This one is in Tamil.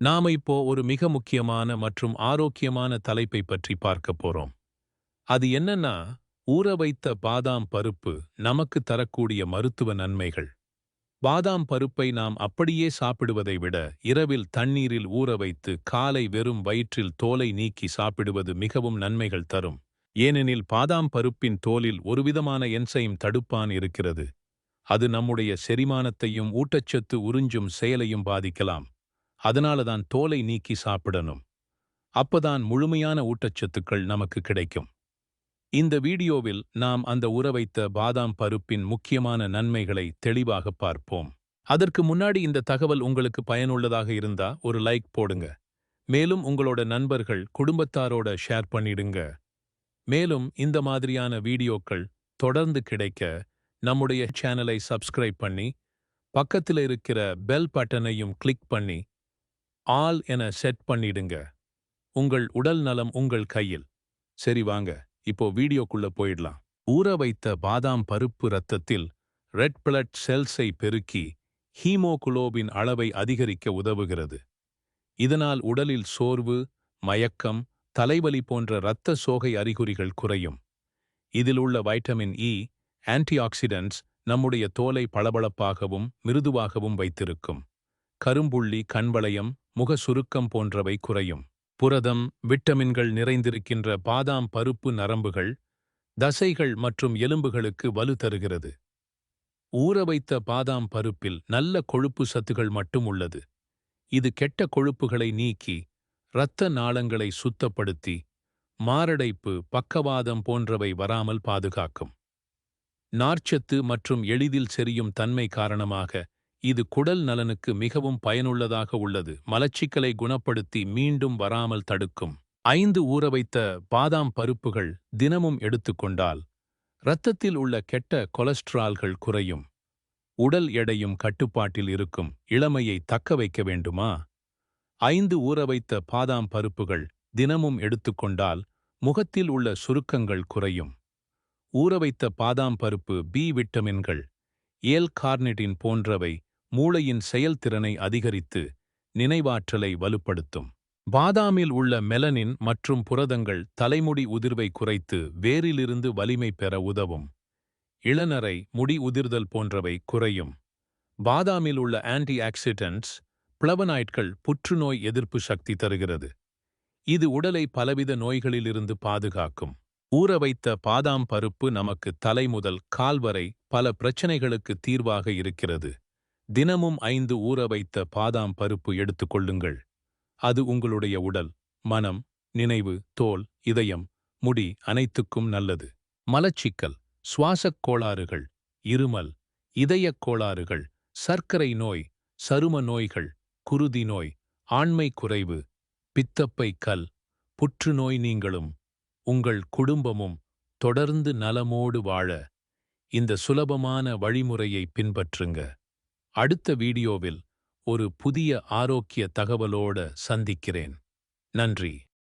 நாம இப்போ ஒரு மிக முக்கியமான மற்றும் ஆரோக்கியமான தலைப்பை பற்றி பார்க்க போறோம். அது என்னன்னா ஊற வைத்த பாதாம் பருப்பு நமக்கு தரக்கூடிய மருத்துவ நன்மைகள். பாதாம் பருப்பை நாம் அப்படியே சாப்பிடுவதை விட இரவில் தண்ணீரில் ஊற வைத்து காலை வெறும் வயிற்றில் தோலை நீக்கி சாப்பிடுவது மிகவும் நன்மைகள் தரும். ஏனெனில் பாதாம் பருப்பின் தோலில் ஒருவிதமான என்சைம் தடுப்பான் இருக்கிறது. அது நம்முடைய செரிமானத்தையும் ஊட்டச்சத்து உறிஞ்சும் செயலையும் பாதிக்கலாம். அதனால தான் தோலை நீக்கி சாப்பிடணும். அப்பதான் முழுமையான ஊட்டச்சத்துக்கள் நமக்கு கிடைக்கும். இந்த வீடியோவில் நாம் அந்த உறவைத்த பாதாம் பருப்பின் முக்கியமான நன்மைகளை தெளிவாக பார்ப்போம். அதற்கு முன்னாடி இந்த தகவல் உங்களுக்கு பயனுள்ளதாக இருந்தா ஒரு லைக் போடுங்க. மேலும் உங்களோட நண்பர்கள் குடும்பத்தாரோட ஷேர் பண்ணிடுங்க. மேலும் இந்த மாதிரியான வீடியோக்கள் தொடர்ந்து கிடைக்க நம்முடைய சேனலை சப்ஸ்கிரைப் பண்ணி பக்கத்தில் இருக்கிற பெல் பட்டனையும் கிளிக் பண்ணி ஆல் என செட் பண்ணிடுங்க. உங்கள் உடல் நலம் உங்கள் கையில். சரி வாங்க இப்போ வீடியோக்குள்ள போயிடலாம். ஊற வைத்த பாதாம் பருப்பு ரத்தத்தில் ரெட் பிளட் செல்ஸை பெருக்கி ஹீமோகுளோபின் அளவை அதிகரிக்க உதவுகிறது. இதனால் உடலில் சோர்வு மயக்கம் தலைவலி போன்ற இரத்த சோகை அறிகுறிகள் குறையும். இதில் உள்ள வைட்டமின் இ ஆன்டிஆக்சிடென்ட்ஸ் நம்முடைய தோலை பளபளப்பாகவும் மிருதுவாகவும் வைத்திருக்கும். கரும்புள்ளி கண்வளையம் முக சுருக்கம் போன்றவை குறையும். புரதம் விட்டமின்கள் நிறைந்திருக்கின்ற பாதாம் பருப்பு நரம்புகள் தசைகள் மற்றும் எலும்புகளுக்கு வலு தருகிறது. ஊற வைத்த பாதாம் பருப்பில் நல்ல கொழுப்பு சத்துகள் மட்டும் உள்ளது. இது கெட்ட கொழுப்புகளை நீக்கி இரத்த நாளங்களை சுத்தப்படுத்தி மாரடைப்பு பக்கவாதம் போன்றவை வராமல் பாதுகாக்கும். நார்ச்சத்து மற்றும் எளிதில் செரியும் தன்மை காரணமாக இது குடல் நலனுக்கு மிகவும் பயனுள்ளதாக உள்ளது. மலச்சிக்கலை குணப்படுத்தி மீண்டும் வராமல் தடுக்கும். ஐந்து ஊற வைத்த பாதாம் பருப்புகள் தினமும் எடுத்துக்கொண்டால் இரத்தத்தில் உள்ள கெட்ட கொலஸ்ட்ரால்கள் குறையும். உடல் எடையும் கட்டுப்பாட்டில் இருக்கும். இளமையை தக்க வைக்க வேண்டுமா? ஐந்து ஊற வைத்த பாதாம் பருப்புகள் தினமும் எடுத்துக்கொண்டால் முகத்தில் உள்ள சுருக்கங்கள் குறையும். ஊறவைத்த பாதாம் பருப்பு பி விட்டமின்கள் ஏல் கார்னிட்டின் போன்றவை மூளையின் செயல்திறனை அதிகரித்து நினைவாற்றலை வலுப்படுத்தும். பாதாமில் உள்ள மெலனின் மற்றும் புரதங்கள் தலைமுடி உதிர்வை குறைத்து வேரிலிருந்து வலிமை பெற உதவும். இளநரை முடி உதிர்தல் போன்றவை குறையும். பாதாமில் உள்ள ஆன்டி ஆக்சிடென்ட்ஸ் பிளவனாய்ட்கள் புற்றுநோய் எதிர்ப்பு சக்தி தருகிறது. இது உடலை பலவித நோய்களிலிருந்து பாதுகாக்கும். ஊற வைத்த பாதாம் பருப்பு நமக்கு தலை முதல் கால் வரை பல பிரச்சனைகளுக்கு தீர்வாக இருக்கிறது. தினமும் ஐந்து ஊற வைத்த பாதாம் பருப்பு எடுத்துக்கொள்ளுங்கள் அது உங்களுடைய உடல் மனம் நினைவு தோல் இதயம் முடி அனைத்துக்கும் நல்லது. மலச்சிக்கல் சுவாசக் கோளாறுகள் இருமல் இதயக் கோளாறுகள் சர்க்கரை நோய் சரும நோய்கள் குருதி நோய் ஆண்மை குறைவு பித்தப்பை கல் புற்றுநோய் நீங்களும் உங்கள் குடும்பமும் தொடர்ந்து நலமோடு வாழ இந்த சுலபமான வழிமுறையை பின்பற்றுங்க. அடுத்த வீடியோவில் ஒரு புதிய ஆரோக்கிய தகவலோட சந்திக்கிறேன். நன்றி.